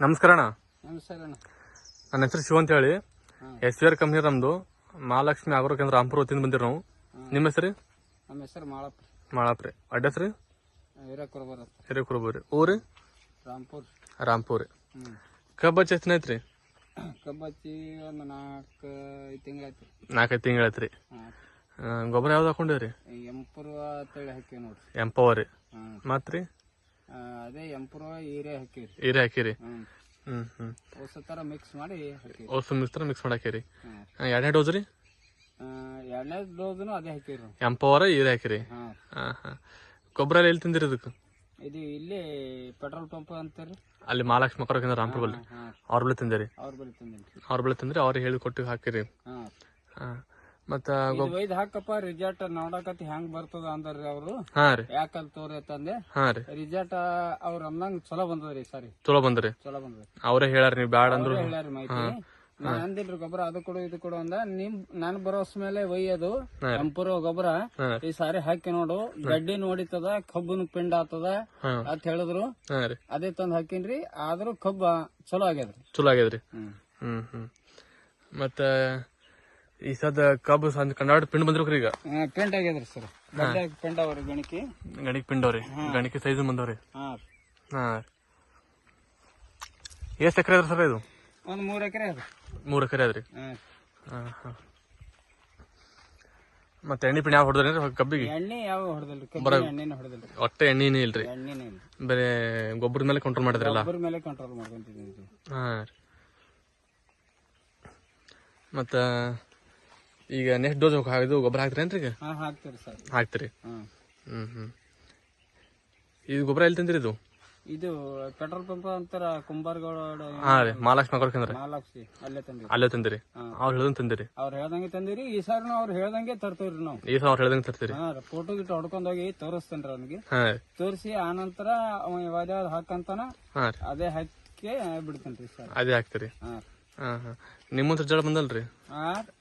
ನಮಸ್ಕಾರ ಅಣ್ಣ. ನಮಸ್ಕಾರ ಅಣ್ಣ. ನನ್ನ ಹೆಸರು ಶಿವ ಅಂತ ಹೇಳಿ. ಎಸ್ ವಿ ಆರ್ ಕಂಪ್ನಿ ನಮ್ದು. ಮಹಾಲಕ್ಷ್ಮಿ ಆಗ್ರೋ ಕೇಂದ್ರ ರಾಂಪುರ ವತಿಯಿಂದ ಬಂದಿರಿ ನಾವು. ನಿಮ್ಮ ಹೆಸರು? ನಮ್ಮ ಹೆಸರು ಮಾಳಪ್ಪ ಮಾಳಾಪ್ರಿ. ಅಡ್ರೆಸ್ ರೀ ಹಿರೇಕೊರಬರ ಹಿರೇಕುರುಬೂರಿ. ಊರಿ? ರಾಂಪುರ್ ರಾಂಪುರಿ ಹ್ಞೂ ಕಬ್ಬ ಹಚ್ಚಿ ಎಷ್ಟು ಐತ್ರಿ ಕಬ್ಬಚ್ಚಿ ಒಂದು ನಾಲ್ಕು ಐದು ತಿಂಗಳಾಯ್ತು. ನಾಲ್ಕೈದು ತಿಂಗಳು ಐತ್ರಿ ಗೊಬ್ಬರ ಯಾವ್ದು ಹಾಕೊಂಡಿರಿ ಎಂಪುರ್ವ ಅಂತೇಳಿ ಹಾಕಿವಿ ನೋಡ್ರಿ. ಎಂಪವರಿ ಮತ್ರಿ ಅದೇ ಎಂಪುರ್ವ ಹೀರೆ ಹಾಕಿರಿ. ಹೀರೆ ಹಾಕಿರಿ. ಹ್ಮ್. ಹ್ಮ್ ಹೊಸ ಥರ ಮಿಕ್ಸ್ ಮಾಡಿ ಹಾಕಿರಿ. ಓಸು ಮಿಕ್ಸ್ರ ಮಿಕ್ಸ್ ಮಾಡಾಕಿರಿ ಎರಡನೇ ಡೋಸ್ ರೀ? ಎರಡನೇ ಡೋಸ್ನು ಅದೇ ಹಾಕಿರಿ. ಎಂಪವರ ಹೀರೆ ಹಾಕಿರಿ. ಹಾಂ. ಹಾಂ ಗೊಬ್ಬರ ಎಲ್ಲ ತಿಂದಿರಿ ಇದಕ್ಕೆ? ಇದು ಇಲ್ಲಿ ಪೆಟ್ರೋಲ್ ಪಂಪ್ ಅಂತಾರೆ. ಅಲ್ಲಿ ಮಹಾಲಕ್ಷ್ಮಿ ಆಗ್ರೋ ಕೇಂದ್ರ ರಾಂಪುರ ಬಲ್ಲಿ ಅವ್ರ ಬಳಿ ತಿಂದಿರಿ. ಅವ್ರ ಬಳಿ ತಂದಿನಿ. ಅವ್ರ ಬಳಿ ತಿಂದ್ರಿ ಅವ್ರಿಗೆ ಹೇಳಿ ಕೊಟ್ಟು ಹಾಕಿರಿ ಹಾಂ. ಮತ್ತು ಇದು ಒಯ್ದು ಹಾಕಪ್ಪ ರಿಸಾರ್ಟ್ ನೋಡಕತ್ತಿ ಹೆಂಗ್ ಬರ್ತದ ಅಂದ್ರಿ ಅವ್ರು. ಹಾ ರೀ. ಯಾಕಂತ ತೋರಿ ತಂದೆ. ಹಾ ರೀ. ಅವ್ರ ಅಂದಂಗ್ ಚಲೋ ಬಂದದ್ರಿ ಸರಿ. ಚಲೋ ಬಂದ್ರಿ ಚಲೋ ಬಂದ್ರಿ ಅವರೇ ಹೇಳಾರಿ ನೀವ್ ಬ್ಯಾಡ ಅಂದ್ರು ಹೇಳಾರಿ ಮಾಹಿತಿ. ನಾನ್ ಅಂದಿಲ್ರಿ ಗೊಬ್ಬರ ಅದು ಕೊಡು ಇದು ಕೊಡು ಅಂದ. ನಿಮ್ ನನ್ ಬರೋಸ್ ಮೇಲೆ ಒಯ್ಯೋದು. ಕೆಂಪುರ ಗೊಬ್ಬರ. ಈ ಸಾರಿ ಹಾಕಿ ನೋಡು. ಗಡ್ಡಿ ಹೊಡಿತದ ಕಬ್ಬನ ಪಿಂಡ ಆತದ ಅಂತ ಹೇಳಿದ್ರು. ಅದೇ ತಂದ್ ಹಾಕಿನ್ರಿ. ಆದ್ರೂ ಕಬ್ಬ ಚಲೋ ಆಗ್ಯದ್ರಿ. ಚಲೋ ಆಗ್ಯದ್ರಿ. ಹ್ಮ್. ಹ್ಮ್ ಹ್ಮ್. ಮತ್ತೆ ಈ ಸದ ಕಬ್ಬು ಸಂದ್ ಕನ್ನಡ ಪಿಂಡ್ ಬಂದಿರ್ಬೇಕ್ರಿ ಈಗ. ಪಿಂಡ್ ಆಗ್ಯದ್ರಿ ಸರ್. ಪಿಂಡ್ ಅವ್ರಿ ಅವ್ರಿ ಗಣಿಕೆ ಗಣಿಕೆ ಪಿಂಡವ್ರಿ ಗಣಿಕೆ ಸೈಜ್ ಬಂದವ್ರಿ ಹಾ ಹಾ ಎಷ್ಟ್ ಎಕರೆ ಅದ್ರಿ ಸರ್ ಇದು? ಒಂದ್ ಮೂರ್ ಎಕರೆ ಅದ ಮೂರ್ ಎಕರೆ ಅದ್ರಿ. ಹಾ. ಹಾ ಹಾ. ಮತ್ತೆ ಎಣ್ಣೆ ಪಿಂಡ್ ಯಾವ ಹೊಡೆದ್ರಿ ಕಬ್ಬಿಗೆ? ಎಣ್ಣೆ ಯಾವ ಹೊಡೆದಲ್ರಿ? ಕಬ್ಬಿನ ಎಣ್ಣೆನ ಹೊಡೆದಲ್ರಿ. ಒಟ್ಟೆ ಎಣ್ಣೆನೇ ಇಲ್ರಿ. ಎಣ್ಣೆನೇ ಇಲ್ಲ ಬರೇ ಗೊಬ್ಬರದ ಮೇಲೆ ಕಂಟ್ರೋಲ್ ಮಾಡಿದ್ರಲ್ಲ? ಗೊಬ್ಬರ ಮೇಲೆ ಕಂಟ್ರೋಲ್ ಮಾಡ್ಕೊಂತಿದ್ದೀವಿ ಹಾ ರೀ. ಮತ್ತ ಈಗ ನೆಕ್ಸ್ಟ್ ಡೋಸ್ ಇದು ಗೊಬ್ಬರ ಹಾಕ್ತೀರೇನ್ರಿ ಈಗ? ಹಾ ಹಾಕ್ತೀರಿ ಸರ್. ಹಾಕ್ತೀರಿ? ಹ್ಮ್ ಹ್ಮ್. ಇದು ಗೊಬ್ಬರ ಎಲ್ಲಿ ತಂದ್ರಿ ಇದು? ಇದು ಪೆಟ್ರೋಲ್ ಪಂಪ್ ಅಂತಾರ ಕುಂಬಾರ್ಗೌಡ ಹಾ ರೀ ಮಹಾಲಕ್ಷ್ಮಿ ಅಲ್ಲೇ ತಂದಿರಿ. ಅಲ್ಲೇ ತಂದಿರಿ. ಅವ್ರು ಹೇಳ್ದಂಗೆ ತಂದಿರಿ? ಅವ್ರು ಹೇಳ್ದಂಗೆ ತಂದಿರಿ ಈ ಸಾರಿ ಅವ್ರು ಹೇಳ್ದಂಗೆ ತರ್ತೀವ್ರಿ ನಾವು. ಈ ಸಲ ಅವ್ರು ಹೇಳ್ದಂಗೆ ತರ್ತೀರಿ? ಹಾ ಫೋಟೋ ಗಿಟ್ಟು ಹೊಡ್ಕೊಂಡ್ ಹೋಗಿ ತೋರಿಸ್ತೇನ್ರಿ ಅವನಿಗೆ. ಹಾ ತೋರಿಸಿ ಆನಂತರ ಅವ ಯಾವ್ದು ಹಾಕಂತಾನ ಅದೇ ಹಾಕಿ ಬಿಡ್ತೇನ್ರಿ ಸರ್. ಅದೇ ಹಾಕ್ತೀರಿ? ಹಾ ಹಾ ಹಾ. ನಿಮ್ಮಂತ ರಿಸಲ್ಟ್ ಬಂದಲ್ರಿ?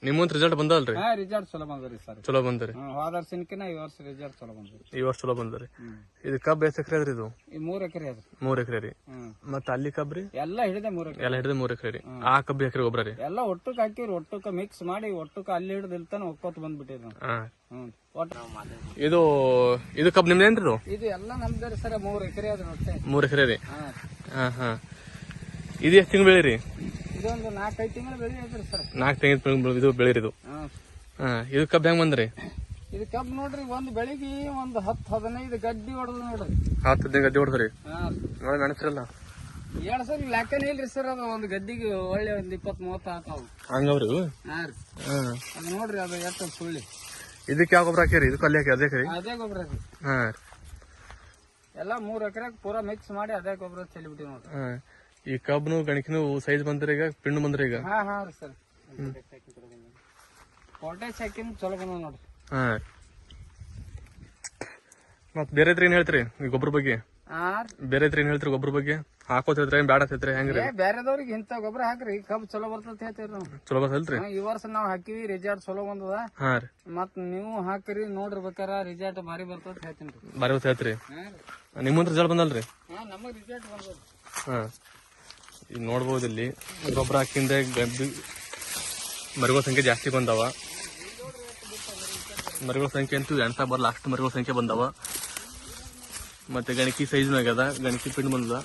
ನಿಮ್ಮಂತ ರಿಸಲ್ಟ್ ಬಂದಲ್ರಿ? ರಿಸಲ್ಟ್ ಚಲೋ ಬಂದ್ರಿ ಸರ್. ಚಲೋ ಬಂದ್ರಿ ಹೋದ ವರ್ಷನ್ಕಿನ ಈ ವರ್ಷ ರಿಸಲ್ಟ್ ಚಲೋ ಬಂದ್ರಿ ಈ ವರ್ಷ ಚಲೋ ಬಂದ್ರಿ ಇದು ಕಬ್ಬು ಎಷ್ಟು ಎಕರೆ ಅದ್ರಿ ಇದು? ಈ ಮೂರ್ ಎಕರೆ ಅದ ಮೂರ್ ಎಕರೆ ರೀ. ಮತ್ತ ಅಲ್ಲಿ ಕಬ್ಬು ರೀ? ಎಲ್ಲ ಹಿಡಿದೆ ಮೂರ್ ಎಕರೆ. ಎಲ್ಲ ಹಿಡಿದು ಮೂರ್ ಎಕರೆ ರೀ. ಆ ಕಬ್ಬ ಎಕರೆ ಗೊಬ್ಬರ ರೀ? ಎಲ್ಲ ಒಟ್ಟಕ್ಕೆ ಹಾಕಿವ್ರಿ ಒಟ್ಟಕ್ಕೆ ಮಿಕ್ಸ್ ಮಾಡಿ ಒಟ್ಟಕ್ಕೆ ಅಲ್ಲಿ ಹಿಡಿದು ಇಲ್ತಾನ ಒಕ್ಕೋತ್ ಬಂದ್ಬಿಟ್ಟಿದ್ರು ಇದು ಇದು ಕಬ್ಬು ನಿಮ್ದೇನ್ರಿ ಇದು? ಎಲ್ಲ ರೀ ಸರ ಮೂರ್ ಎಕರೆ ಅದ್ರ ಮೂರ್ ಎಕರೆ ರೀ? ಹಾ. ಹಾ ಹಾ. ಇದು ಎಷ್ಟು ತಿಂಗಳು ಬೆಳೆ ರೀ ಇದೊಂದು ನಾಲ್ಕೈದು ತಿಂಗಳು ಬೆಳೆ ಐತ್ರಿ ಸರ್. ನಾಲ್ಕು ತೆಂಗಿನ ಇದು ಬೆಳಿರಿದು ಇದು ಹಾಂ. ಹಾ ಇದು ಕಬ್ಬು ಹೆಂಗ್ ಬಂದ್ರಿ? ಇದು ಕಬ್ಬು ನೋಡ್ರಿ ಒಂದು ಬೆಳಿಗ್ಗೆ ಒಂದು ಹತ್ತು ಹದಿನೈದು ಗಡ್ಡಿ ಹೊಡೆದು ನೋಡ್ರಿ. ಹತ್ತು ಹದಿನೈದು ಗಡ್ಡಿ ಹೊಡೆದ್ರಿ? ಹಾ. ನೋಡಿ ಮೆಣಸ್ರಲ್ಲ ಎರಡು ಲೆಕ್ಕನೇ ಇಲ್ರಿ ಸರ್ ಅದು ಒಂದು ಒಳ್ಳೆ ಒಂದು ಇಪ್ಪತ್ತು ಮೂವತ್ತು ಹಾಕಾವು. ಹಂಗವ್ರಿ ಹಾಂ ರೀ. ಹಾ. ಅದು ನೋಡ್ರಿ ಅದು ಎಷ್ಟು ಸುಳ್ಳಿ. ಇದಕ್ಕೆ ಯಾವ ಗೊಬ್ಬರ ಹಾಕಿರಿ ಹಾಕಿ ಅದೇ ಗೊಬ್ಬರ ರೀ. ಹಾ ಎಲ್ಲ ಮೂರ್ ಎಕರೆ ಪೂರಾ ಮಿಕ್ಸ್ ಮಾಡಿ ಅದೇ ಗೊಬ್ಬರ ಚೆಲ್ಲಿಬಿಟ್ಟಿವಿ ನೋಡ್ರಿ. ಹಾ. ಈ ಕಬ್ಬನು ಗಣಕಿನು ಸೈಜ್ ಬಂದ್ರೆ ಈಗ ಪಿಂಡು ಬಂದ್ರೆ ಈಗ. ಹಾ ಹಾ ರೀ ಸರ್. ಪೊಟ್ಯಾಶ್ ಹಾಕಿನ ಚಲೋ ಬಂದ ನೋಡ್ರಿ. ಹಾ. ಮತ್ ಬೇರೆ ಏನ್ ಹೇಳ್ತೀರಿ? ಈ ಗೊಬ್ಬರ ಬಗ್ಗೆ? ಹಾ ರೀ. ಬೇರೆ ಏನ್ ಹೇಳ್ತೀರಿ ಗೊಬ್ಬರ ಬಗ್ಗೆ? ಹಾಕೋತ್ ಹೇಳ್ತೀರಿ ಏನ್ ಬ್ಯಾಡ ಹೇಳ್ತೀರಿ ಹೆಂಗ್ರಿ? ಏ ಬೇರೆದವ್ರಿಗೆ ಇಂಥ ಗೊಬ್ಬರ ಹಾಕ್ರಿ. ಕಬ್ ಚಲೋ ಬರ್ತದ ಹೇಳ್ತೀವಿ ನಾವು. ಚಲೋ ಬರ್ತಲ್ರಿ ಹಾ, ಈ ವರ್ಷ ನಾವು ಹಾಕಿವಿ ರಿಸಲ್ಟ್ ಚಲೋ ಬಂದದ. ಹಾ ರೀ. ಮತ್ ನೀವು ಹಾಕ್ರಿ ನೋಡ್ರಿ ಬೇಕಾರ ರಿಸಲ್ಟ್ ಭಾರಿ ಬರ್ತದ ಹೇಳ್ತೀನಿ. ರೀ ಬಾರಿ ಹೊತ್ತು ಹೇಳ್ತೀರಿ. ಹಾ ಜಲ್ ಬಂದಲ್ರಿ? ಹಾ ನಮಗ್ ರಿಸಲ್ಟ್ ಬಂದದ. ಹಾ. ಈಗ ನೋಡ್ಬೋದು ಇಲ್ಲಿ. ಗೊಬ್ಬರ ಹಾಕಿಂದ ಮರಿಗಳ ಸಂಖ್ಯೆ ಜಾಸ್ತಿ ಬಂದವ. ಮರಿಗಳ ಸಂಖ್ಯೆ ಅಂತೂ ಎಣ್ಸ ಬರಲ್ಲ, ಅಷ್ಟು ಮರಿಗಳ ಸಂಖ್ಯೆ ಬಂದವ. ಮತ್ತೆ ಗಣಕಿ ಸೈಜ್ ಆಗ್ಯದ ಗಣಕಿ ಪಿಂಡ್ ಬಂದದ.